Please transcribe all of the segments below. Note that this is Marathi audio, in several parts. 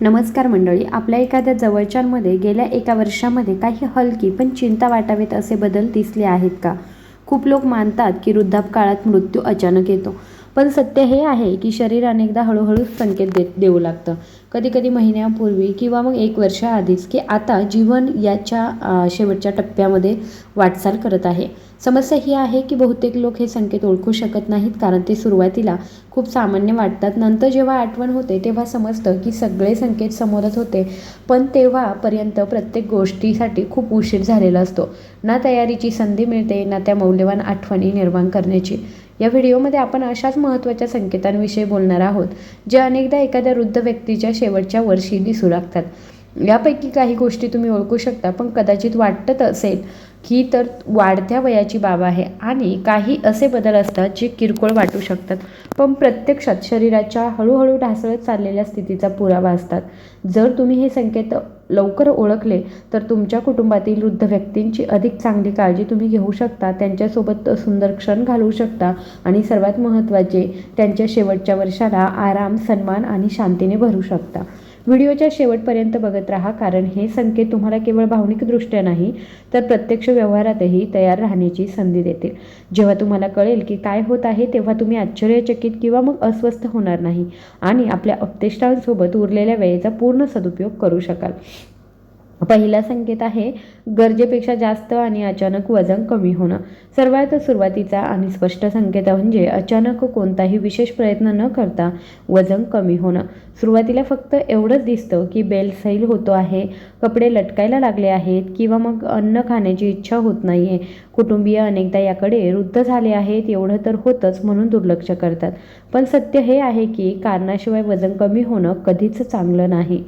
नमस्कार मंडळी आपल्या एखाद्या जवळच्यांमध्ये गेल्या एका वर्षामध्ये काही हलकी पण चिंता वाटावेत असे बदल दिसले आहेत का? खूप लोक मानतात की वृद्धापकाळात मृत्यू अचानक येतो. पण सत्य हे आहे की शरीर अनेकदा हळूहळू संकेत देत देऊ लागतं. कधी कधी महिन्यापूर्वी किंवा मग एक वर्षाआधीच की आता जीवन याच्या शेवटच्या टप्प्यामध्ये वाटचाल करत आहे. समस्या ही आहे की बहुतेक लोक हे संकेत ओळखू शकत नाहीत कारण ते सुरुवातीला खूप सामान्य वाटतात. नंतर जेव्हा आठवण होते तेव्हा समजतं की सगळे संकेत समोरच होते. पण तेव्हापर्यंत प्रत्येक गोष्टीसाठी खूप उशीर झालेला असतो. ना तयारीची संधी मिळते ना त्या मौल्यवान आठवणी निर्माण करण्याची. या व्हिडिओमध्ये आपण अशाच महत्त्वाच्या संकेतांविषयी बोलणार आहोत जे अनेकदा एखाद्या वृद्ध व्यक्तीच्या शेवटच्या वर्षी दिसू लागतात. यापैकी काही गोष्टी तुम्ही ओळखू शकता पण कदाचित वाटत असेल ही तर वाढत्या वयाची बाब आहे आणि काही असे बदल असतात जे किरकोळ वाटू शकतात. पण प्रत्यक्षात शरीराच्या हळूहळू ढासळत चाललेल्या स्थितीचा पुरावा असतात. जर तुम्ही हे संकेत लवकर ओळखले तर तुमच्या कुटुंबातील वृद्ध व्यक्तींची अधिक चांगली काळजी तुम्ही घेऊ शकता त्यांच्यासोबत सुंदर क्षण घालवू शकता आणि सर्वात महत्त्वाचे त्यांच्या शेवटच्या वर्षाला आराम सन्मान आणि शांतीने भरू शकता. व्हिडिओच्या शेवटपर्यंत बघत राहा कारण हे संकेत तुम्हाला केवळ भावनिकदृष्ट्या नाही तर प्रत्यक्ष व्यवहारातही तयार राहण्याची संधी देतील. जेव्हा तुम्हाला कळेल की काय होत आहे तेव्हा तुम्ही आश्चर्यचकित किंवा मग अस्वस्थ होणार नाही आणि आपल्या अपतेष्टांसोबत उरलेल्या वेळेचा पूर्ण सदुपयोग करू शकाल. पहिला संकेत आहे गरजेपेक्षा जास्त आणि अचानक वजन कमी होणं. सर्वात सुरुवातीचा आणि स्पष्ट संकेत म्हणजे अचानक कोणताही विशेष प्रयत्न न करता वजन कमी होणं. सुरुवातीला फक्त एवढंच दिसतं की बेल सैल होतो आहे कपडे लटकायला लागले आहेत किंवा मग अन्न खाण्याची इच्छा होत नाही आहे कुटुंबीय अनेकदा याकडे वृद्ध झाले आहेत एवढं तर होतंच म्हणून दुर्लक्ष करतात. पण सत्य हे आहे की कारणाशिवाय वजन कमी होणं कधीच चांगलं नाही.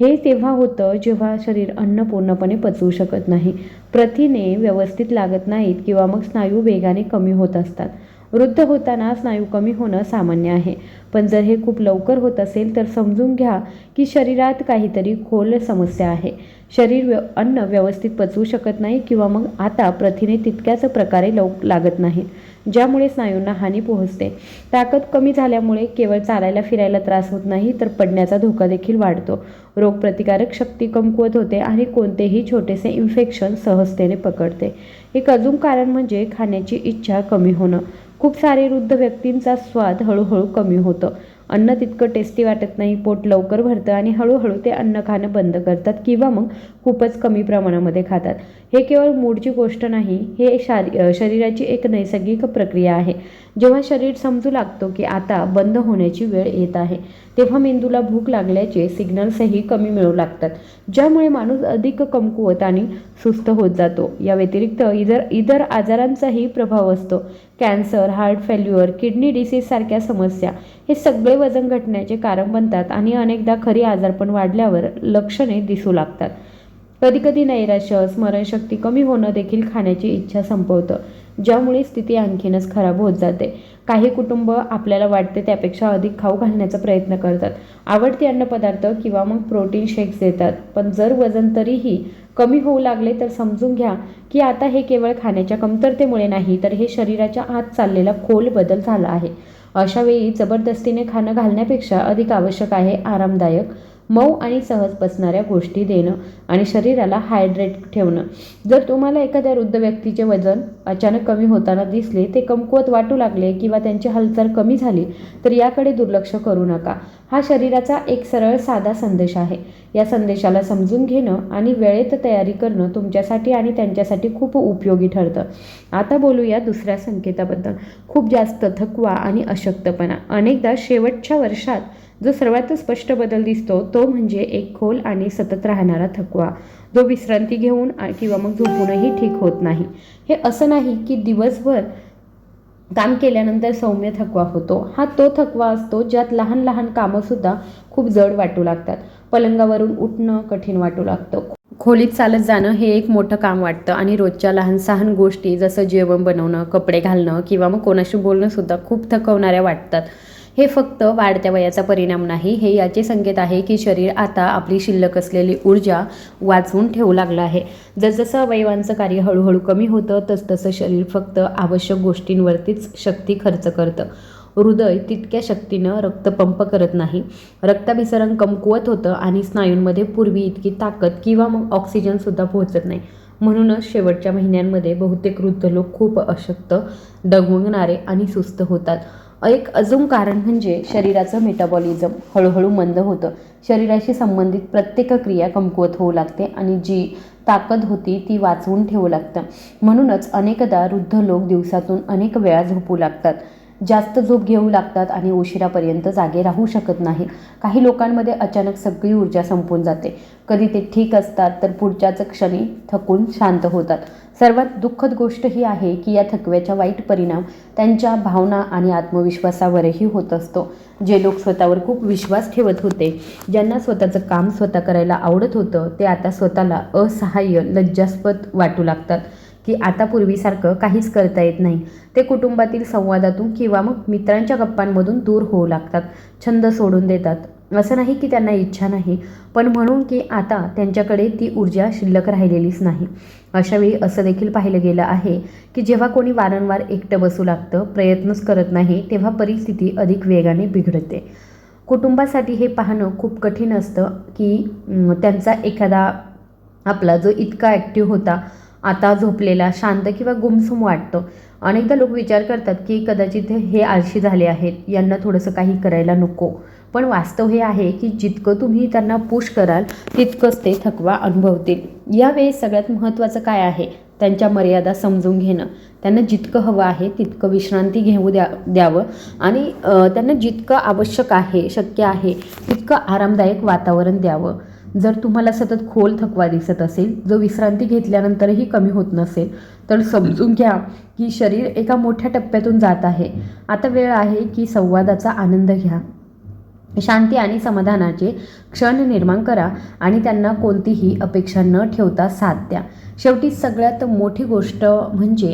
हे तेव्हा होतं जेव्हा शरीर अन्न पूर्णपणे पचवू शकत नाही. प्रथिने व्यवस्थित लागत नाहीत किंवा मग स्नायू वेगाने कमी होत असतात. वृद्ध होताना स्नायू कमी होणं सामान्य आहे. पण जर हे खूप लवकर होत असेल तर समजून घ्या की शरीरात काहीतरी खोल समस्या आहे. शरीर व्य अन्न व्यवस्थित पचवू शकत नाही किंवा मग आता प्रथिने तितक्याच प्रकारे लव लागत नाहीत. ज्यामुळे स्नायूंना हानी पोहोचते. ताकद कमी झाल्यामुळे केवळ चालायला फिरायला त्रास होत नाही तर पडण्याचा धोका देखील वाढतो. रोगप्रतिकारक शक्ती कमकुवत होते आणि कोणतेही छोटेसे इन्फेक्शन सहजतेने पकडते. एक अजून कारण म्हणजे खाण्याची इच्छा कमी होणं. खूप सारे वृद्ध व्यक्तींचा स्वाद हळूहळू कमी होतं. अन्न तितकं टेस्टी वाटत नाही पोट लवकर भरतं आणि हळूहळू ते अन्न खाणं बंद करतात किंवा मग खूपच कमी प्रमाणामध्ये खातात. हे केवळ मूडची गोष्ट नाही हे शारी शरीराची एक नैसर्गिक प्रक्रिया आहे. जेव्हा शरीर समजू लागतो की आता बंद होण्याची वेळ येत आहे तेव्हा मेंदूला भूक लागल्याचे सिग्नल्सही कमी मिळू लागतात ज्यामुळे माणूस अधिक कमकुवत आणि सुस्त होत जातो. या व्यतिरिक्त इतर इतर आजारांचाही प्रभाव असतो. Cancer heart failure kidney disease सारख्या समस्या हे सगळे वजन घटण्याचे कारण बनतात आणि अनेकदा खरी आजारपण वाढल्यावर लक्षणे दिसू लागतात. कधीकधी नैराश्य स्मरणशक्ती कमी होणं देखील खाण्याची इच्छा संपवतं. ज्यामुळे स्थिती आणखीनच खराब होत जाते. काही कुटुंब आपल्याला वाटते त्यापेक्षा अधिक खाऊ घालण्याचा प्रयत्न करतात. आवडते अन्नपदार्थ किंवा मग प्रोटीन शेक्स देतात. पण जर वजन तरीही कमी होऊ लागले तर समजून घ्या की आता हे केवळ खाण्याच्या कमतरतेमुळे नाही तर हे शरीराच्या आत चाललेला खोल बदल झाला आहे. अशावेळी जबरदस्तीने खाणं घालण्यापेक्षा अधिक आवश्यक आहे आरामदायक मऊ आणि सहज बसणाऱ्या गोष्टी देणं आणि शरीराला हायड्रेट ठेवणं. जर तुम्हाला एखाद्या वृद्ध व्यक्तीचे वजन अचानक कमी होताना दिसले ते कमकुवत वाटू लागले किंवा त्यांची हालचाल कमी झाली तर याकडे दुर्लक्ष करू नका. हा शरीराचा एक सरळ साधा संदेश आहे. या संदेशाला समजून घेणं आणि वेळेत तयारी करणं तुमच्यासाठी आणि त्यांच्यासाठी खूप उपयोगी ठरतं. आता बोलूया दुसऱ्या संकेताबद्दल. खूप जास्त थकवा आणि अशक्तपणा. अनेकदा शेवटच्या वर्षात जो सर्वात स्पष्ट बदल दिसतो तो म्हणजे एक खोल आणि सतत राहणारा थकवा. जो विश्रांती घेऊन किंवा मग झोपूनही ठीक होत नाही. हे असं नाही की दिवसभर काम केल्यानंतर सौम्य थकवा होतो. हा तो थकवा असतो ज्यात लहान लहान कामंसुद्धा खूप जड वाटू लागतात. पलंगावरून उठणं कठीण वाटू लागतं. खोलीत चालत जाणं हे एक मोठं काम वाटतं आणि रोजच्या लहान सहान गोष्टी जसं जेवण बनवणं कपडे घालणं किंवा मग कोणाशी बोलणंसुद्धा खूप थकवणाऱ्या वाटतात. हे फक्त वाढत्या वयाचा परिणाम नाही हे याचे संकेत आहे की शरीर आता आपली शिल्लक असलेली ऊर्जा वाचवून ठेवू लागलं आहे. जसजसं अवयवांचं कार्य हळूहळू कमी होतं तसतसं शरीर फक्त आवश्यक गोष्टींवरतीच शक्ती खर्च करतं. हृदय तितक्या शक्तीनं रक्तपंप करत नाही. रक्ताभिसरण कमकुवत होतं आणि स्नायूंमध्ये पूर्वी इतकी ताकद किंवा मग ऑक्सिजनसुद्धा पोहोचत नाही. म्हणूनच शेवटच्या महिन्यांमध्ये बहुतेक वृद्ध लोक खूप अशक्त डगमगणारे आणि सुस्त होतात. एक अजून कारण म्हणजे शरीराचं मेटाबॉलिझम हळूहळू मंद होतं. शरीराशी संबंधित प्रत्येक क्रिया कमकुवत होऊ लागते आणि जी ताकद होती ती वाचवून ठेवू लागतं. म्हणूनच अनेकदा वृद्ध लोक दिवसातून अनेक वेळा झोपू लागतात. जास्त झोप घेऊ लागतात आणि उशिरापर्यंत जागे राहू शकत नाही. काही लोकांमध्ये अचानक सगळी ऊर्जा संपून जाते. कधी ते ठीक असतात तर पुढच्याच क्षणी थकून शांत होतात. सर्वात दुःखद गोष्ट ही आहे की या थकव्याचा वाईट परिणाम त्यांच्या भावना आणि आत्मविश्वासावरही होत असतो. जे लोक स्वतःवर खूप विश्वास ठेवत होते ज्यांना स्वतःचं काम स्वतः करायला आवडत होतं ते आता स्वतःला असहाय्य लज्जास्पद वाटू लागतात. की आता पूर्वीसारखं काहीच करता येत नाही. ते कुटुंबातील संवादातून किंवा मग मित्रांच्या गप्पांमधून दूर होऊ लागतात छंद सोडून देतात. असं नाही की त्यांना इच्छा नाही पण म्हणून की आता त्यांच्याकडे ती ऊर्जा शिल्लक राहिलेलीच नाही. अशावेळी असं देखील पाहिलं गेलं आहे की जेव्हा कोणी वारंवार एकटं बसू लागतं प्रयत्नच करत नाही तेव्हा परिस्थिती अधिक वेगाने बिघडते. कुटुंबासाठी हे पाहणं खूप कठीण असतं की त्यांचा एखादा आपला जो इतका ॲक्टिव्ह होता आता झोपलेला शांत किंवा गुमसुम वाटतो. अनेकदा लोक विचार करतात की कदाचित हे आळशी झाले आहेत यांना थोडंसं काही करायला नको. पण वास्तव हे आहे की जितकं तुम्ही त्यांना पुश कराल तितकंच ते थकवा अनुभवतील. यावेळेस सगळ्यात महत्त्वाचं काय आहे? त्यांच्या मर्यादा समजून घेणं. त्यांना जितकं हवं आहे तितकं विश्रांती घेऊ द्या द्यावं. आणि त्यांना जितकं आवश्यक आहे शक्य आहे तितकं आरामदायक वातावरण द्यावं. जर तुम्हाला सतत खोल थकवा दिसत असेल जो विश्रांती घेतल्यानंतरही कमी होत नसेल तर समजून घ्या की शरीर एका मोठ्या टप्प्यातून जात आहे. आता वेळ आहे की संवादाचा आनंद घ्या. शांती आणि समाधानाचे क्षण निर्माण करा आणि त्यांना कोणतीही अपेक्षा न ठेवता साथ द्या. शेवटी सगळ्यात मोठी गोष्ट म्हणजे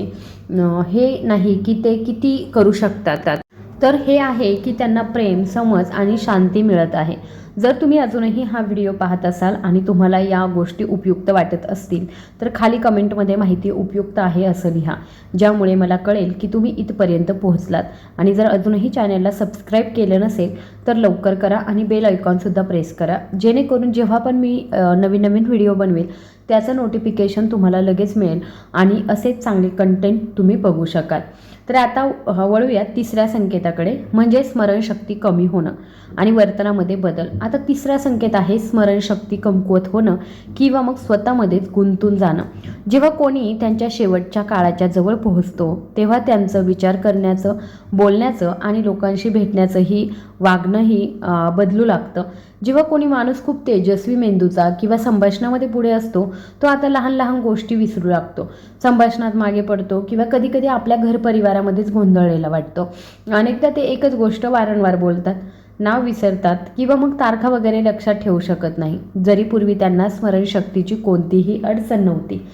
हे नाही की ते किती करू शकतात. तर हे आहे की त्यांना प्रेम समज आणि शांती मिळत आहे. जर तुम्ही अजूनही हा व्हिडिओ पाहत असाल आणि तुम्हाला या गोष्टी उपयुक्त वाटत असतील तर खाली कमेंटमध्ये माहिती उपयुक्त आहे असं लिहा. ज्यामुळे मला कळेल की तुम्ही इथपर्यंत पोहोचलात. आणि जर अजूनही चॅनलला सबस्क्राईब केलं नसेल तर लवकर करा आणि बेल आयकॉनसुद्धा प्रेस करा. जेणेकरून जेव्हा पण मी नवीन नवीन व्हिडिओ बनवेल त्याचं नोटिफिकेशन तुम्हाला लगेच मिळेल आणि असेच चांगले कंटेंट तुम्ही बघू शकाल. तर आता वळूया तिसऱ्या संकेताकडे म्हणजे स्मरणशक्ती कमी होणं आणि वर्तनामध्ये बदल. आता तिसरा संकेत आहे स्मरणशक्ती कमकुवत होणं किंवा मग स्वतःमध्येच गुंतून जाणं. जेव्हा कोणी त्यांच्या शेवटच्या काळाच्या जवळ पोहोचतो तेव्हा त्यांचं विचार करण्याचं बोलण्याचं आणि लोकांशी भेटण्याचंही वागणंही बदलू लागतं. जेव्हा कोणी माणूस खूप तेजस्वी मेंदूचा किंवा संभाषणामध्ये पुढे असतो तो आता लहान लहान गोष्टी विसरू लागतो. संभाषणात मागे पडतो किंवा कधीकधी आपल्या घर परिवारामध्येच गोंधळलेला वाटतो. अनेकदा ते एकच गोष्ट वारंवार बोलतात नाव विसरतात किंवा मग तारखा वगैरे लक्षात ठेवू शकत नाही. जरी पूर्वी त्यांना स्मरणशक्तीची कोणतीही अडचण नव्हती.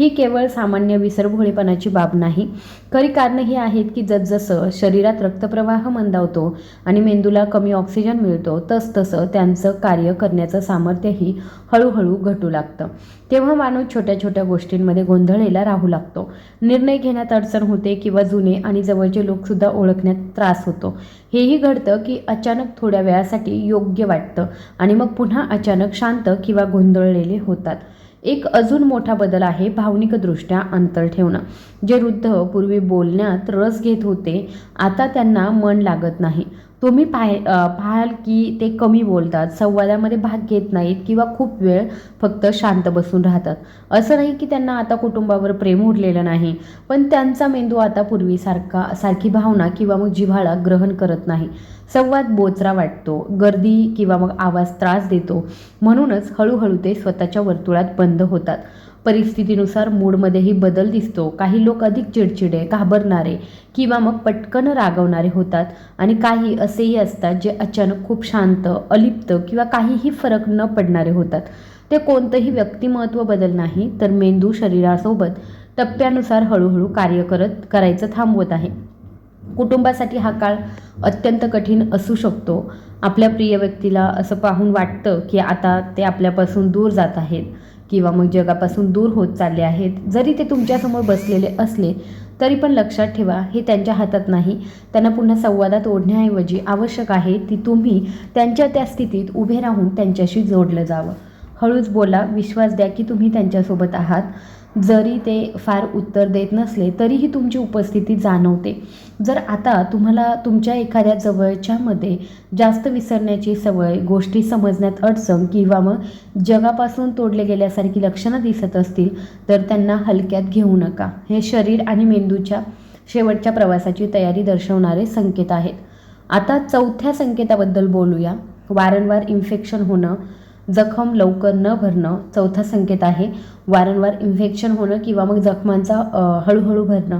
ही केवळ सामान्य विसरभोळेपणाची बाब नाही. खरी कारणं ही आहेत की जसजसं शरीरात रक्तप्रवाह मंदावतो आणि मेंदूला कमी ऑक्सिजन मिळतो तसतसं त्यांचं कार्य करण्याचं सामर्थ्यही हळूहळू घटू लागतं. तेव्हा माणूस छोट्या छोट्या गोष्टींमध्ये गोंधळलेला राहू लागतो. निर्णय घेण्यात अडचण होते किंवा जुने आणि जवळचे लोकसुद्धा ओळखण्यात त्रास होतो. हेही घडतं की अचानक थोड्या वेळासाठी योग्य वाटतं आणि मग पुन्हा अचानक शांत किंवा गोंधळलेले होतात. एक अजून मोठा बदल आहे भावनिकदृष्ट्या अंतर ठेवणं. जे वृद्ध पूर्वी बोलण्यात रस घेत होते आता त्यांना मन लागत नाही. तुम्ही पाह पाहाल की ते कमी बोलतात संवादामध्ये भाग घेत नाहीत किंवा खूप वेळ फक्त शांत बसून राहतात. असं नाही की त्यांना आता कुटुंबावर प्रेम उरलेलं नाही पण त्यांचा मेंदू आता पूर्वीसारखा सारखी भावना किंवा मग जिव्हाळा ग्रहण करत नाही. संवाद बोचरा वाटतो गर्दी किंवा मग आवाज त्रास देतो. म्हणूनच हळूहळू ते स्वतःच्या वर्तुळात बंद होतात. परिस्थितीनुसार मूडमध्येही बदल दिसतो. काही लोक अधिक चिडचिडे घाबरणारे किंवा मग पटकन रागवणारे होतात आणि काही असेही असतात जे अचानक खूप शांत अलिप्त किंवा काहीही फरक न पडणारे होतात. ते कोणतंही व्यक्तिमत्व बदल नाही तर मेंदू शरीरासोबत टप्प्यानुसार हळूहळू कार्य करत करायचं थांबवत आहे. कुटुंबासाठी हा काळ अत्यंत कठीण असू शकतो. आपल्या प्रिय व्यक्तीला असं पाहून वाटतं की आता ते आपल्यापासून दूर जात आहेत. किंवा मग जगापासून दूर होत चालले आहेत जरी ते तुमच्यासमोर बसलेले असले तरी पण लक्षात ठेवा हे त्यांच्या हातात नाही. त्यांना पुन्हा संवादात ओढण्याऐवजी आवश्यक आहे ती तुम्ही त्यांच्या त्या स्थितीत उभे राहून त्यांच्याशी जोडलं जावं. हळूच बोला विश्वास द्या की तुम्ही त्यांच्यासोबत आहात. जरी ते फार उत्तर देत नसले तरीही तुमची उपस्थिती जाणवते. जर आता तुम्हाला तुमच्या एखाद्या जवळच्यामध्ये जास्त विसरण्याची सवय गोष्टी समजण्यात अडचण किंवा मग जगापासून तोडले गेल्यासारखी लक्षणं दिसत असतील तर त्यांना हलक्यात घेऊ नका. हे शरीर आणि मेंदूच्या शेवटच्या प्रवासाची तयारी दर्शवणारे संकेत आहेत. आता चौथ्या संकेताबद्दल बोलूया. वारंवार इन्फेक्शन होणं जखम लवकर न भरणं चौथा संकेत आहे. वारंवार इन्फेक्शन होणं किंवा मग जखमांचा हळूहळू भरणं.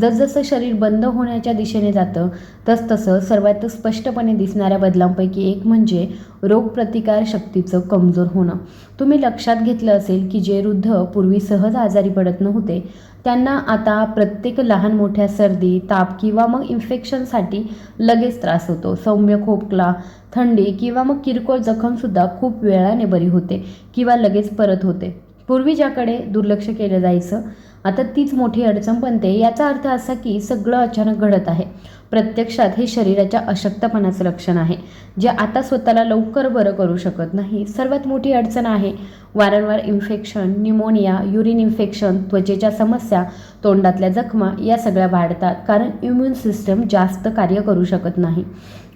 जसजसं शरीर बंद होण्याच्या दिशेने जातं तसतसं सर्वात स्पष्टपणे दिसणाऱ्या बदलांपैकी एक म्हणजे रोगप्रतिकार शक्तीचं कमजोर होणं. तुम्ही लक्षात घेतलं असेल की जे वृद्ध पूर्वी सहज आजारी पडत नव्हते त्यांना आता प्रत्येक लहान मोठ्या सर्दी ताप किंवा मग इन्फेक्शनसाठी लगेच त्रास होतो. सौम्य खोकला थंडी किंवा मग किरकोळ जखमसुद्धा खूप वेळाने बरी होते किंवा लगेच परत होते. पूर्वी ज्याकडे दुर्लक्ष केलं जायचं आता तीच मोठी अडचण बनते. याचा अर्थ असा की सगळं अचानक घडत आहे. प्रत्यक्षात हे शरीराच्या अशक्तपणाचं लक्षण आहे जे आता स्वतःला लवकर बरं करू शकत नाही. सर्वात मोठी अडचण आहे वारंवार इन्फेक्शन न्यूमोनिया युरिन इन्फेक्शन त्वचेच्या समस्या तोंडातल्या जखमा या सगळ्या वाढतात कारण इम्युन सिस्टम जास्त कार्य करू शकत नाही.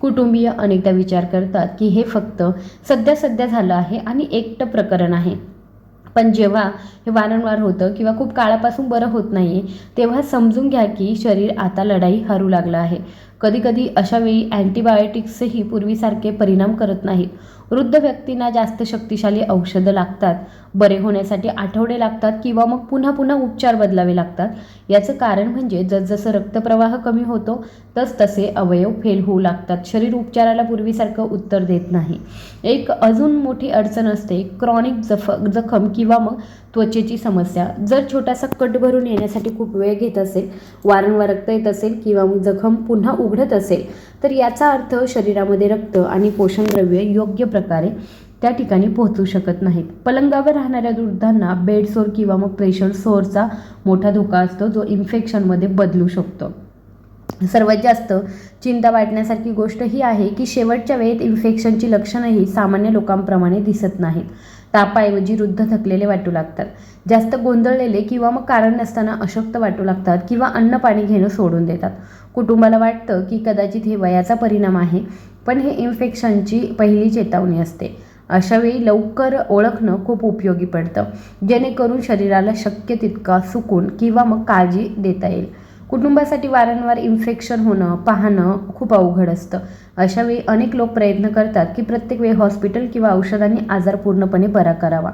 कुटुंबीय अनेकदा विचार करतात की हे फक्त सध्या सध्या झालं आहे आणि एकटं प्रकरण आहे. पण जेव्हा हे वारंवार होतं किंवा खूप काळापासून बरं होत नाही तेव्हा समजून घ्या की शरीर आता लढाई हरू लागलं आहे. कधीकधी अशावेळी अँटीबायोटिक्सही पूर्वीसारखे परिणाम करत नाहीत. वृद्ध व्यक्तींना जास्त शक्तिशाली औषधं लागतात. बरे होण्यासाठी आठवडे लागतात किंवा मग पुन्हा पुन्हा उपचार बदलावे लागतात. याचं कारण म्हणजे जसजसं रक्तप्रवाह कमी होतो तस तसे अवयव फेल होऊ लागतात. शरीर उपचाराला पूर्वीसारखं उत्तर देत नाही. एक अजून मोठी अडचण असते क्रॉनिक जफ जखम किंवा मग त्वचेची समस्या. जर छोटासा कट भरून येण्यासाठी खूप वेळ घेत असेल वारंवार रक्त येत असेल किंवा मग जखम पुन्हा उघडत असेल तर याचा अर्थ शरीरामध्ये रक्त आणि पोषणद्रव्ये योग्य प्रकारे त्या ठिकाणी पोहोचू शकत नाहीत. पलंगावर राहणाऱ्या वृद्धांना बेडसोर किंवा मग प्रेशर सोरचा मोठा धोका असतो जो इन्फेक्शनमध्ये बदलू शकतो. सर्वात जास्त चिंता वाटण्यासारखी गोष्ट ही आहे की शेवटच्या वेळेत इन्फेक्शनची लक्षणंही सामान्य लोकांप्रमाणे दिसत नाहीत. तापाऐवजी वृद्ध थकलेले वाटू लागतात. जास्त गोंधळलेले किंवा मग कारण नसताना अशक्त वाटू लागतात किंवा अन्न पाणी घेणं सोडून देतात. कुटुंबाला वाटतं की कदाचित हे वयाचा परिणाम आहे पण हे इन्फेक्शनची पहिली चेतावणी असते. अशावेळी लवकर ओळखणं खूप उपयोगी पडतं. जेणेकरून शरीराला शक्य तितका सुकून किंवा मग काळजी देता येईल. कुटुंबासाठी वारंवार इन्फेक्शन होणं पाहणं खूप अवघड असतं. अशावेळी अनेक लोक प्रयत्न करतात की प्रत्येक वेळी हॉस्पिटल किंवा औषधांनी आजार पूर्णपणे बरा करावा.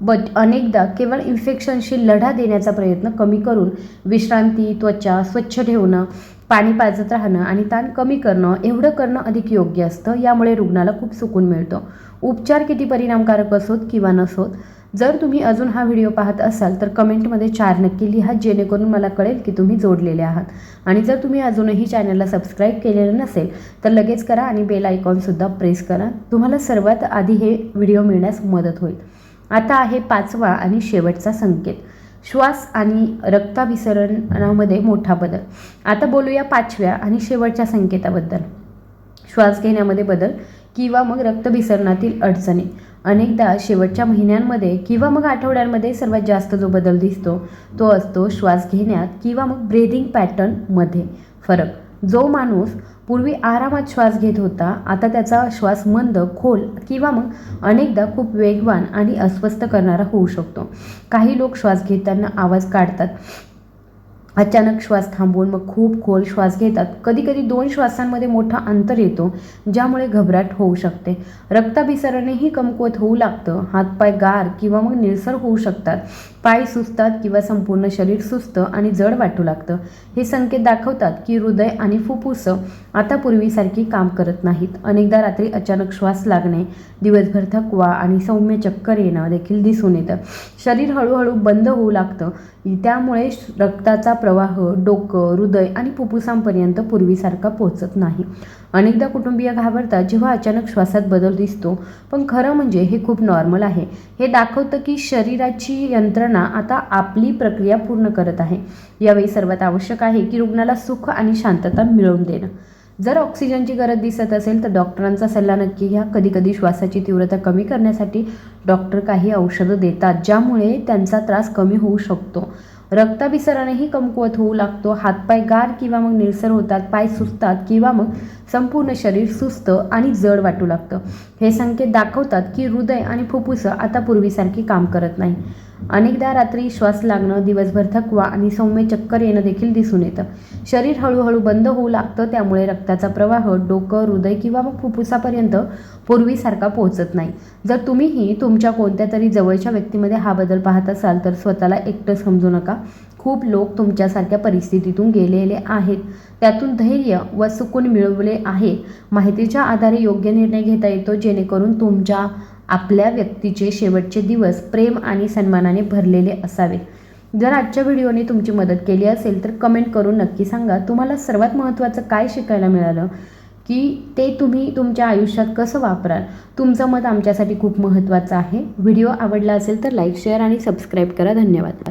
बट अनेकदा केवळ इन्फेक्शनशी लढा देण्याचा प्रयत्न कमी करून विश्रांती त्वचा स्वच्छ ठेवणं पाणी पाजत राहणं आणि ताण कमी करणं एवढं करणं अधिक योग्य असतं. यामुळे रुग्णाला खूप सुकून मिळतो. उपचार किती परिणामकारक असोत किंवा नसोत जर तुम्ही अजून हा व्हिडिओ पाहत असाल तर कमेंटमध्ये चार नक्की लिहा जेणेकरून मला कळेल की तुम्ही जोडलेले आहात. आणि जर तुम्ही अजूनही चॅनलला सबस्क्राईब केलेलं नसेल तर लगेच करा आणि बेल आयकॉनसुद्धा प्रेस करा. तुम्हाला सर्वात आधी हे व्हिडिओ मिळण्यास मदत होईल. आता आहे पाचवा आणि शेवटचा संकेत. श्वास आणि रक्ताभिसरणामध्ये मोठा बदल. आता बोलूया पाचव्या आणि शेवटच्या संकेताबद्दल. श्वास घेण्यामध्ये बदल किंवा मग रक्तभिसरणातील अडचणी. अनेकदा शेवटच्या महिन्यांमध्ये किंवा मग आठवड्यांमध्ये सर्वात जास्त जो बदल दिसतो तो असतो श्वास घेण्यात किंवा मग ब्रेदिंग पॅटर्नमध्ये फरक. जो माणूस पूर्वी आरामात श्वास घेत होता आता त्याचा श्वास मंद खोल किंवा मग अनेकदा खूप वेगवान आणि अस्वस्थ करणारा होऊ शकतो. काही लोक श्वास घेताना आवाज काढतात. अचानक श्वास थांबवून मग खूप खोल श्वास घेतात. कधीकधी दोन श्वासांमध्ये मोठा अंतर येतो ज्यामुळे घबराट होऊ शकते. रक्ताभिसरणही कमकुवत होऊ लागतं. हातपाय गार किंवा मग निळसर होऊ शकतात. पाय सुस्तात किंवा संपूर्ण शरीर सुस्त आणि जड वाटू लागतं. हे संकेत दाखवतात की हृदय आणि फुफ्फुसं आता पूर्वीसारखी काम करत नाहीत. अनेकदा रात्री अचानक श्वास लागणे दिवसभर थकवा आणि सौम्य चक्कर येणं देखील दिसून येतं. शरीर हळूहळू बंद होऊ लागतं. त्यामुळे रक्ताचा प्रवाह डोकं हृदय आणि फुफ्फुसांपर्यंत पूर्वीसारखा पोहोचत नाही. अनेकदा कुटुंबीय घाबरतात जेव्हा अचानक श्वासात बदल दिसतो. पण खरं म्हणजे हे खूप नॉर्मल आहे. हे दाखवतं की शरीराची यंत्रणा आता आपली प्रक्रिया पूर्ण करत आहे. यावेळी सर्वात आवश्यक आहे की रुग्णाला सुख आणि शांतता मिळवून देणं. जर ऑक्सिजनची गरज दिसत असेल तर डॉक्टरांचा सल्ला नक्की घ्या. कधीकधी श्वासाची तीव्रता कमी करण्यासाठी डॉक्टर काही औषधं देतात ज्यामुळे त्यांचा त्रास कमी होऊ शकतो. रक्ताभिसरणही कमकुवत होऊ लागतो. हातपाय गार किंवा मग निळसर होतात पाय सुस्तात किंवा मग संपूर्ण शरीर सुस्त आणि जड वाटू लागतं. हे संकेत दाखवतात की हृदय आणि फुफ्फुसं आता पूर्वीसारखी काम करत नाही. अनेकदा रात्री श्वास लागणं दिवसभर थकवा आणि सौम्य चक्कर येणं देखील दिसून येतं. शरीर हळूहळू बंद होऊ लागतं त्यामुळे रक्ताचा प्रवाह डोकं हृदय किंवा मग फुफ्फुसापर्यंत पूर्वीसारखा पोहोचत नाही. जर तुम्हीही तुमच्या कोणत्या तरी जवळच्या व्यक्तीमध्ये हा बदल पाहत असाल तर स्वतःला एकटं समजू नका. खूप लोक तुमच्यासारख्या परिस्थितीतून गेलेले आहेत. त्यातून धैर्य व सुकून मिळवले आहे. माहितीच्या आधारे योग्य निर्णय घेता येतो जेणेकरून तुमच्या आपल्या व्यक्तीचे शेवटचे दिवस प्रेम आणि सन्मानाने भरलेले असावे. जर आजच्या व्हिडिओने तुमची मदत केली असेल तर कमेंट करून नक्की सांगा. तुम्हाला सर्वात महत्त्वाचं काय शिकायला मिळालं? की ते तुम्ही तुमच्या आयुष्यात कसं वापराल? तुमचं मत आमच्यासाठी खूप महत्त्वाचं आहे. व्हिडिओ आवडला असेल तर लाईक शेअर आणि सबस्क्राईब करा. धन्यवाद.